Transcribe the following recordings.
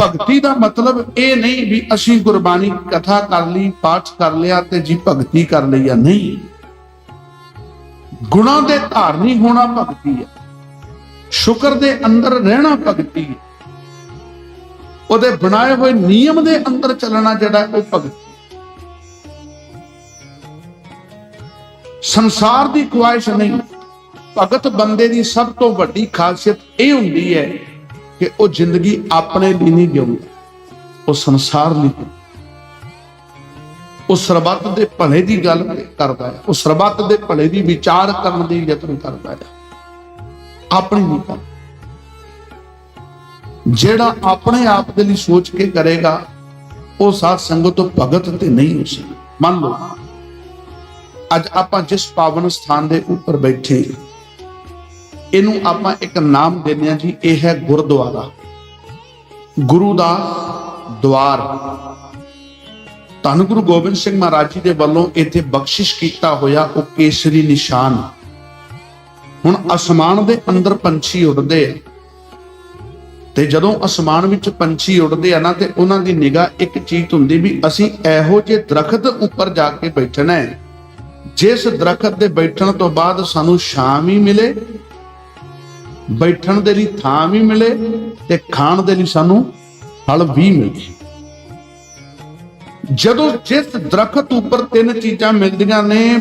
ਭਗਤੀ ਦਾ ਮਤਲਬ ਇਹ ਨਹੀਂ ਵੀ ਅਸੀਂ ਗੁਰਬਾਣੀ ਕਥਾ ਕਰ ਲਈ, ਪਾਠ ਕਰ ਲਿਆ ਤੇ ਜੀ ਭਗਤੀ ਕਰ ਲਈ ਆ ਨਹੀਂ। ਗੁਣਾ ਦੇ ਧਾਰਨੀ ਹੋਣਾ ਭਗਤੀ ਹੈ। ਸ਼ੁਕਰ ਦੇ ਅੰਦਰ ਰਹਿਣਾ ਭਗਤੀ ਹੈ। ਉਹਦੇ ਬਣਾਏ ਹੋਏ ਨਿਯਮ ਦੇ ਅੰਦਰ ਚੱਲਣਾ ਜਿਹੜਾ ਉਹ ਭਗਤੀ ਸੰਸਾਰ ਦੀ ਖੁਆਇਸ਼ ਨਹੀਂ। ਭਗਤ ਬੰਦੇ ਦੀ ਸਭ ਤੋਂ ਵੱਡੀ ਖਾਸੀਅਤ ਇਹ ਹੁੰਦੀ ਹੈ ਕਿ ਉਹ ਜ਼ਿੰਦਗੀ ਆਪਣੇ ਲਈ ਨਹੀਂ ਜਿਉਂਦਾ ਉਹ ਸੰਸਾਰ ਲਈ ਉਹ ਸਰਬੱਤ ਦੇ ਭਲੇ ਦੀ ਗੱਲ ਕਰਦਾ ਹੈ। ਉਹ ਸਰਬੱਤ ਦੇ ਭਲੇ ਦੀ ਵਿਚਾਰ ਕਰਨ ਦੀ ਯਤਨ ਕਰਦਾ ਹੈ। ਆਪਣੀ ਨਹੀਂ ਕਰਦਾ ਜਿਹੜਾ ਆਪਣੇ ਆਪ ਦੇ ਲਈ ਸੋਚ ਕੇ ਕਰੇਗਾ, ਉਹ ਸਾਧ ਸੰਗਤ ਤੋਂ ਭਗਤ ਤੇ ਨਹੀਂ ਹੋ ਸਕਦਾ। ਮੰਨ ਲਓ, ਅੱਜ ਆਪਾਂ ਜਿਸ ਪਾਵਨ ਸਥਾਨ ਦੇ ਉੱਪਰ ਬੈਠੇ ਇਹਨੂੰ ਆਪਾਂ ਇੱਕ ਨਾਮ ਦਿੰਦੇ ਹਾਂ ਜੀ, ਇਹ ਹੈ ਗੁਰਦੁਆਰਾ। ਗੁਰੂ ਦਾ ਦਵਾਰ। ਧੰਨ ਗੁਰੂ ਗੋਬਿੰਦ ਸਿੰਘ ਮਹਾਰਾਜ ਜੀ ਦੇ ਵੱਲੋਂ ਇੱਥੇ ਬਖਸ਼ਿਸ਼ ਕੀਤਾ ਹੋਇਆ ਉਹ ਕੇਸਰੀ ਨਿਸ਼ਾਨ। ਹੁਣ ਅਸਮਾਨ ਦੇ ਅੰਦਰ ਪੰਛੀ ਉੱਡਦੇ ਆ। ਤੇ ਜਦੋਂ ਅਸਮਾਨ ਵਿੱਚ ਪੰਛੀ ਉੱਡਦੇ ਆ ਨਾ, ਤੇ ਉਹਨਾਂ ਦੀ ਨਿਗਾਹ ਇੱਕ ਚੀਜ਼ ਹੁੰਦੀ ਵੀ ਅਸੀਂ ਇਹੋ ਜਿਹੇ ਦਰਖਤ ਉੱਪਰ ਜਾ ਕੇ ਬੈਠਣਾ ਹੈ। ਜਿਸ ਦਰਖਤ ਦੇ ਬੈਠਣ ਤੋਂ ਬਾਅਦ ਸਾਨੂੰ ਸ਼ਾਮ ਹੀ ਮਿਲੇ ਬੈਠਣ ਦੇ ਲਈ ਥਾਂ ਵੀ ਮਿਲੇ ਤੇ ਖਾਣ ਦੇ ਲਈ ਸਾਨੂੰ ਫਲ ਵੀ ਮਿਲੇ। ਜਦੋਂ ਜਿਸ ਦਰਖਤ ਉੱਪਰ ਤਿੰਨ ਚੀਜ਼ਾਂ ਮਿਲਦੀਆਂ ਨੇ,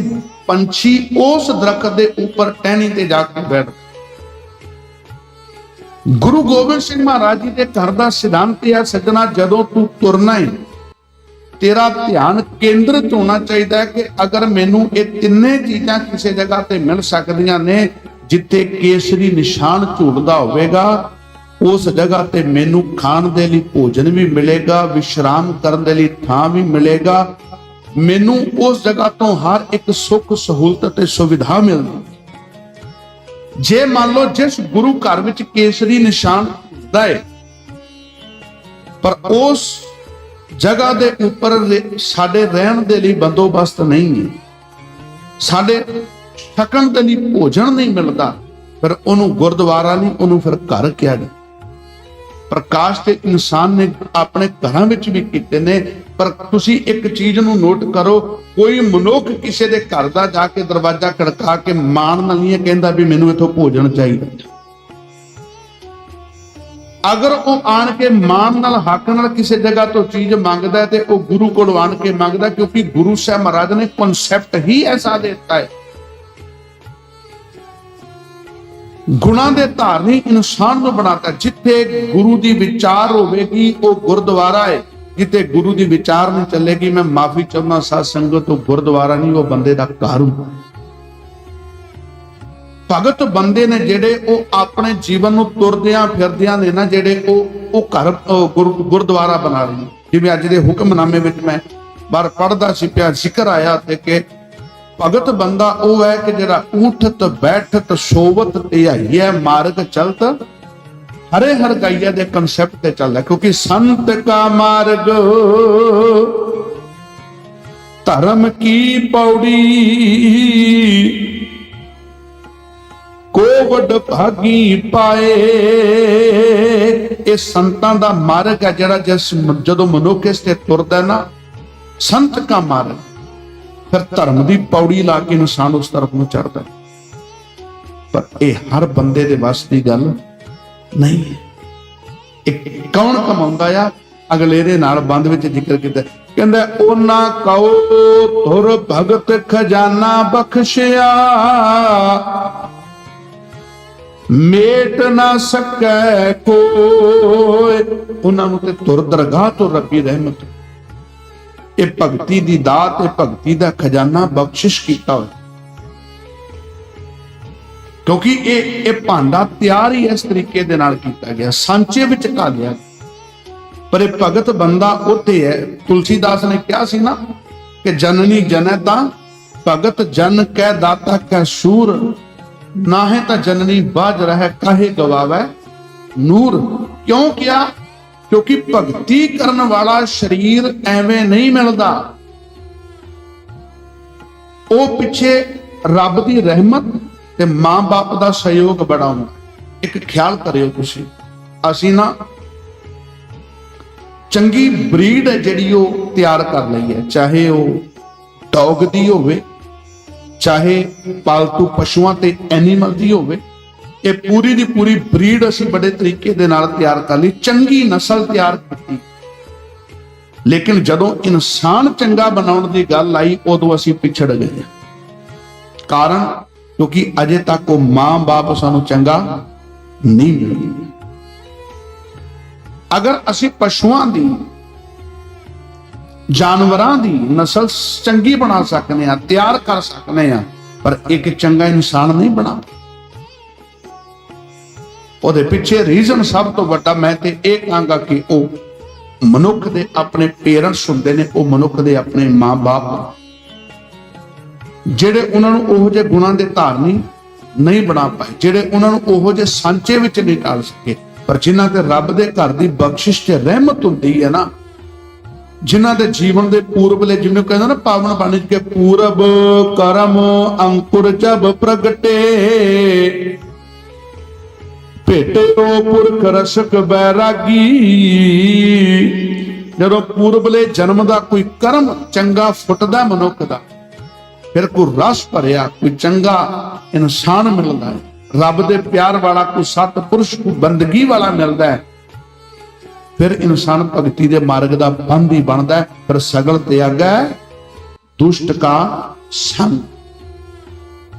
ਪੰਛੀ ਉਸ ਦਰਖਤ ਦੇ ਉੱਪਰ ਟਹਿਣੀ ਤੇ ਜਾ ਕੇ ਬੈਠਦਾ ਗੁਰੂ ਗੋਬਿੰਦ ਸਿੰਘ ਮਹਾਰਾਜ ਜੀ ਦੇ ਘਰ ਦਾ ਸਿਧਾਂਤ ਇਹ ਹੈ, ਸੱਜਣਾ, ਜਦੋਂ ਤੂੰ ਤੁਰਨਾ ਹੈ ਤੇਰਾ ਧਿਆਨ ਕੇਂਦਰਿਤ ਹੋਣਾ ਚਾਹੀਦਾ ਹੈ ਕਿ ਅਗਰ ਮੈਨੂੰ ਇਹ ਤਿੰਨੇ ਚੀਜ਼ਾਂ ਕਿਸੇ ਜਗ੍ਹਾ ਤੇ ਮਿਲ ਸਕਦੀਆਂ ਨੇ ਜਿੱਥੇ ਕੇਸਰੀ ਨਿਸ਼ਾਨ ਝੂਲਦਾ ਹੋਵੇਗਾ, ਉਸ ਜਗ੍ਹਾ ਤੇ ਮੈਨੂੰ ਖਾਣ ਦੇ ਲਈ ਭੋਜਨ ਵੀ ਮਿਲੇਗਾ, ਵਿਸ਼ਰਾਮ ਕਰਨ ਦੇ ਲਈ ਥਾਂ ਵੀ ਮਿਲੇਗਾ। ਮੈਨੂੰ ਉਸ ਜਗ੍ਹਾ ਤੋਂ ਹਰ ਇੱਕ ਸੁੱਖ ਸਹੂਲਤ ਤੇ ਸੁਵਿਧਾ ਮਿਲਦੀ। ਜੇ ਮੰਨ ਲਓ ਜਿਸ ਗੁਰੂ ਘਰ ਵਿੱਚ ਕੇਸਰੀ ਨਿਸ਼ਾਨ ਹੁੰਦਾ ਹੈ ਪਰ ਉਸ ਜਗ੍ਹਾ ਦੇ ਉੱਪਰ ਸਾਡੇ ਰਹਿਣ ਦੇ ਲਈ ਬੰਦੋਬਸਤ ਨਹੀਂ ਹੈ ਸਾਡੇ ਛਕਣ ਦੇ ਲਈ ਭੋਜਨ ਨਹੀਂ ਮਿਲਦਾ। ਫਿਰ ਉਹਨੂੰ ਗੁਰਦੁਆਰਾ ਨਹੀਂ, ਉਹਨੂੰ ਫਿਰ ਘਰ ਕਿਹਾ ਜਾਂਦਾ ਪ੍ਰਕਾਸ਼ ਤੇ ਇਨਸਾਨ ਨੇ ਆਪਣੇ ਘਰਾਂ ਵਿੱਚ ਵੀ ਕੀਤੇ ਨੇ, ਪਰ ਤੁਸੀਂ ਇੱਕ ਚੀਜ਼ ਨੂੰ ਨੋਟ ਕਰੋ, ਕੋਈ ਮਨੁੱਖ ਕਿਸੇ ਦੇ ਘਰ ਦਾ ਜਾ ਕੇ ਦਰਵਾਜ਼ਾ ਖੜਕਾ ਕੇ ਮਾਣ ਨਾਲ ਨਹੀਂ ਇਹ ਕਹਿੰਦਾ ਵੀ ਮੈਨੂੰ ਇੱਥੋਂ ਭੋਜਨ ਚਾਹੀਦਾ। ਅਗਰ ਉਹ ਆਣ ਕੇ ਮਾਨ ਨਾਲ, ਹੱਕ ਨਾਲ ਕਿਸੇ ਜਗ੍ਹਾ ਤੋਂ ਚੀਜ਼ ਮੰਗਦਾ ਹੈ ਤੇ ਉਹ ਗੁਰੂ ਕੋਲ ਆਣ ਕੇ ਮੰਗਦਾ ਕਿਉਂਕਿ ਗੁਰੂ ਸਾਹਿਬ ਮਹਾਰਾਜ ਨੇ ਕਨਸੈਪਟ ਹੀ ਐਸਾ ਦਿੱਤਾ ਹੈ। ਗੁਣਾ ਦੇ ਧਾਰਨੀ ਇਨਸਾਨ ਨੂੰ ਬਣਾਤਾ। ਜਿੱਥੇ ਗੁਰੂ ਦੀ ਵਿਚਾਰ ਹੋਵੇਗੀ, ਉਹ ਗੁਰਦੁਆਰਾ ਹੈ ਜਿੱਥੇ ਗੁਰੂ ਦੀ ਵਿਚਾਰ ਨਹੀਂ ਚੱਲੇਗੀ, ਮੈਂ ਮਾਫੀ ਚਾਹੁੰਦਾ, ਸਾਧ ਸੰਗਤ ਤੋਂ ਗੁਰਦੁਆਰਾ ਨਹੀਂ, ਉਹ ਬੰਦੇ ਦਾ ਘਰ ਹੁੰਦਾ ਭਗਤ ਬੰਦੇ ਨੇ ਜਿਹੜੇ ਉਹ ਆਪਣੇ ਜੀਵਨ ਨੂੰ ਤੁਰਦਿਆਂ, ਫਿਰਦਿਆਂ ਨੇ ਨਾ ਜਿਹੜੇ ਉਹ ਉਹ ਘਰ ਗੁਰ- ਗੁਰਦੁਆਰਾ ਬਣਾ ਰਹੇ ਨੇ। ਜਿਵੇਂ ਅੱਜ ਦੇ ਹੁਕਮਨਾਮੇ ਵਿੱਚ ਮੈਂ, ਬਾਰ ਪੜਦਾ ਸੀ, ਪਿਆ ਜ਼ਿਕਰ ਆਇਆ ਤੇ ਕਿ ਭਗਤ ਬੰਦਾ ਉਹ ਹੈ ਕਿ ਜਿਹੜਾ ਊਠਤ, ਬੈਠਤ ਸੋਵਤ ਧਿਆਈਐ ਮਾਰਗ ਚਲਤ। ਹਰੇ ਹਰ ਗਾਈਆ ਦੇ ਕਨਸੈਪਟ ਤੇ ਚੱਲਦਾ, ਕਿਉਂਕਿ ਸੰਤ ਕਾ ਮਾਰਗ। ਧਰਮ ਕੀ ਪੌੜੀ? ਕੋ ਭਾਗੀ ਪਾਏ। ਇਹ ਸੰਤਾਂ ਦਾ ਮਾਰਗ ਹੈ ਜਿਹੜਾ ਜਿਸ ਜਦੋਂ ਮਨੁੱਖ ਇਸ ਤੇ ਤੁਰਦਾ ਨਾ, ਸੰਤ ਕਾ ਮਾਰਗ। ਫਿਰ ਧਰਮ ਦੀ ਪੌੜੀ ਲਾ ਕੇ ਇਨਸਾਨ ਉਸ ਤਰਫ ਨੂੰ ਚੜਦਾ ਪਰ ਇਹ ਹਰ ਬੰਦੇ ਦੇ ਵੱਸ ਦੀ ਗੱਲ ਨਹੀਂ ਹੈ। ਇਹ ਕੌਣ ਕਮਾਉਂਦਾ ਆ? ਅਗਲੇ ਦੇ ਨਾਲ ਬੰਦ ਵਿੱਚ ਜ਼ਿਕਰ ਕੀਤਾ। ਕਹਿੰਦਾ, ਉਹਨਾਂ ਕਉ ਧੁਰ ਭਗਤ ਖਜ਼ਾਨਾ ਬਖਸ਼ਿਆ। ਮੇਟ ਨਾ ਸਕੈ ਕੋਏ ਉਹਨਾਂ ਨੂੰ ਤੇ ਤੁਰ ਦਰਗਾਹ ਤੋਂ ਰੱਬੀ ਰਹਿਮਤ। ਇਹ ਭਗਤੀ ਦੀ ਦਾਤ ਇਹ ਭਗਤੀ ਦਾ ਖਜ਼ਾਨਾ ਬਖਸ਼ਿਸ਼ ਕੀਤਾ ਹੋਇਆ। ਕਿਉਂਕਿ ਇਹ ਇਹ ਭਾਂਡਾ ਤਿਆਰ ਹੀ ਇਸ ਤਰੀਕੇ ਦੇ ਨਾਲ ਕੀਤਾ ਗਿਆ, ਸਾਂਚੇ ਵਿੱਚ ਘਾਲਿਆ ਪਰ ਇਹ ਭਗਤ ਬੰਦਾ ਉੱਥੇ ਹੈ। ਤੁਲਸੀਦਾਸ ਨੇ ਕਿਹਾ ਸੀ ਨਾ ਕਿ ਜਨਨੀ ਜਨੈ ਤਾਂ, ਭਗਤ ਜਨ ਕੈ ਦਾਤਾ ਕੈ ਸੂਰ, ਨਾਹੇ ਤਾਂ ਜਨਨੀ ਬਾਜ ਰਹਿ ਕਾਹੇ ਗਵਾਵੇ ਨੂਰ। ਕਿਉਂ ਕਿਹਾ? ਕਿਉਂਕਿ ਭਗਤੀ ਕਰਨ ਵਾਲਾ ਸਰੀਰ ਐਵੇਂ ਨਹੀਂ ਮਿਲਦਾ। ਉਹ ਪਿੱਛੇ ਰੱਬ ਦੀ ਰਹਿਮਤ ਤੇ ਮਾਂ-ਬਾਪ ਦਾ ਸਹਿਯੋਗ ਬੜਾ ਹੁੰਦਾ ਇੱਕ ਖਿਆਲ ਕਰਿਓ ਤੁਸੀਂ। ਅਸੀਂ ਨਾ ਚੰਗੀ ਬਰੀਡ ਹੈ ਜਿਹੜੀ ਉਹ ਤਿਆਰ ਕਰ ਲਈ ਹੈ। ਚਾਹੇ ਉਹ ਡੌਗ ਦੀ ਹੋਵੇ, ਚਾਹੇ ਪਾਲਤੂ ਪਸ਼ੂਆਂ ਤੇ ਐਨੀਮਲ ਦੀ ਹੋਵੇ ਇਹ ਪੂਰੀ ਦੀ ਪੂਰੀ ਬਰੀਡ ਅਸੀਂ ਬੜੇ ਤਰੀਕੇ ਦੇ ਨਾਲ ਤਿਆਰ ਕਰ ਲਈ, ਚੰਗੀ ਨਸਲ ਤਿਆਰ ਕੀਤੀ। ਲੇਕਿਨ ਜਦੋਂ ਇਨਸਾਨ ਚੰਗਾ ਬਣਾਉਣ ਦੀ ਗੱਲ ਆਈ, ਉਦੋਂ ਅਸੀਂ ਪਿਛੜ ਗਏ। ਕਾਰਨ, ਕਿਉਂਕਿ ਅਜੇ ਤੱਕ ਉਹ ਮਾਂ-ਬਾਪ ਸਾਨੂੰ ਚੰਗਾ ਨਹੀਂ ਮਿਲਿਆ ਅਗਰ ਅਸੀਂ ਪਸ਼ੂਆਂ ਦੀ, ਜਾਨਵਰਾਂ ਦੀ ਨਸਲ ਚੰਗੀ ਬਣਾ ਸਕਨੇ ਆ ਤਿਆਰ ਕਰ ਸਕਨੇ ਆ ਪਰ ਇੱਕ ਚੰਗਾ ਇਨਸਾਨ ਨਹੀਂ ਬਣਾ। ਉਹਦੇ ਪਿੱਛੇ ਰੀਜ਼ਨ ਸਭ ਤੋਂ ਵੱਡਾ ਮੈਂ ਤੇ ਇਹ ਕਹਾਂਗਾ ਕਿ ਉਹ ਮਨੁੱਖ ਦੇ ਆਪਣੇ ਪੇਰੈਂਟਸ ਹੁੰਦੇ ਨੇ, ਉਹ ਮਨੁੱਖ ਦੇ ਆਪਣੇ ਮਾਂ-ਬਾਪ ਜਿਹੜੇ ਉਹਨਾਂ ਨੂੰ ਉਹੋ ਜਿਹੇ ਗੁਣਾਂ ਦੇ ਧਾਰਨੀ ਨਹੀਂ ਬਣਾ ਪਾਏ, ਜਿਹੜੇ ਉਹਨਾਂ ਨੂੰ ਉਹੋ ਜਿਹੇ ਸਾਂਚੇ ਵਿੱਚ ਨਹੀਂ ਢਾਲ ਸਕੇ। ਪਰ ਜਿਨ੍ਹਾਂ ਤੇ ਰੱਬ ਦੇ ਘਰ ਦੀ ਬਖਸ਼ਿਸ਼ ਤੇ ਰਹਿਮਤ ਹੁੰਦੀ ਹੈ ਨਾ, ਜਿਨ੍ਹਾਂ ਦੇ ਜੀਵਨ ਦੇ ਪੂਰਬਲੇ ਜਿਵੇਂ ਕਹਿੰਦਾ ਨਾ ਪਾਵਨ ਬਣ ਕੇ ਪੂਰਬ ਕਰਮ ਅੰਕੁਰ ਜਬ ਪ੍ਰਗਟੇ ਭੇਟੋ ਪੁਰਖ ਰਸਕ ਬੈਰਾਗੀ। ਜਦੋਂ ਪੂਰਬਲੇ ਜਨਮ ਦਾ ਕੋਈ ਕਰਮ ਚੰਗਾ ਫੁੱਟਦਾ ਮਨੁੱਖ ਦਾ, ਫਿਰ ਕੋਈ ਰਸ ਭਰਿਆ, ਕੋਈ ਚੰਗਾ ਇਨਸਾਨ ਮਿਲਦਾ ਹੈ। ਰੱਬ ਦੇ ਪਿਆਰ ਵਾਲਾ ਕੋਈ ਸਤਪੁਰਸ਼, ਕੋਈ ਬੰਦਗੀ ਵਾਲਾ ਮਿਲਦਾ ਹੈ। ਫਿਰ ਇਨਸਾਨ ਭਗਤੀ ਦੇ ਮਾਰਗ ਦਾ ਬੰਦ ਹੀ ਬਣਦਾ ਫਿਰ ਸਗਲ ਤਿਆਗੈ ਦੁਸ਼ਟ ਕਾ ਸੰਗ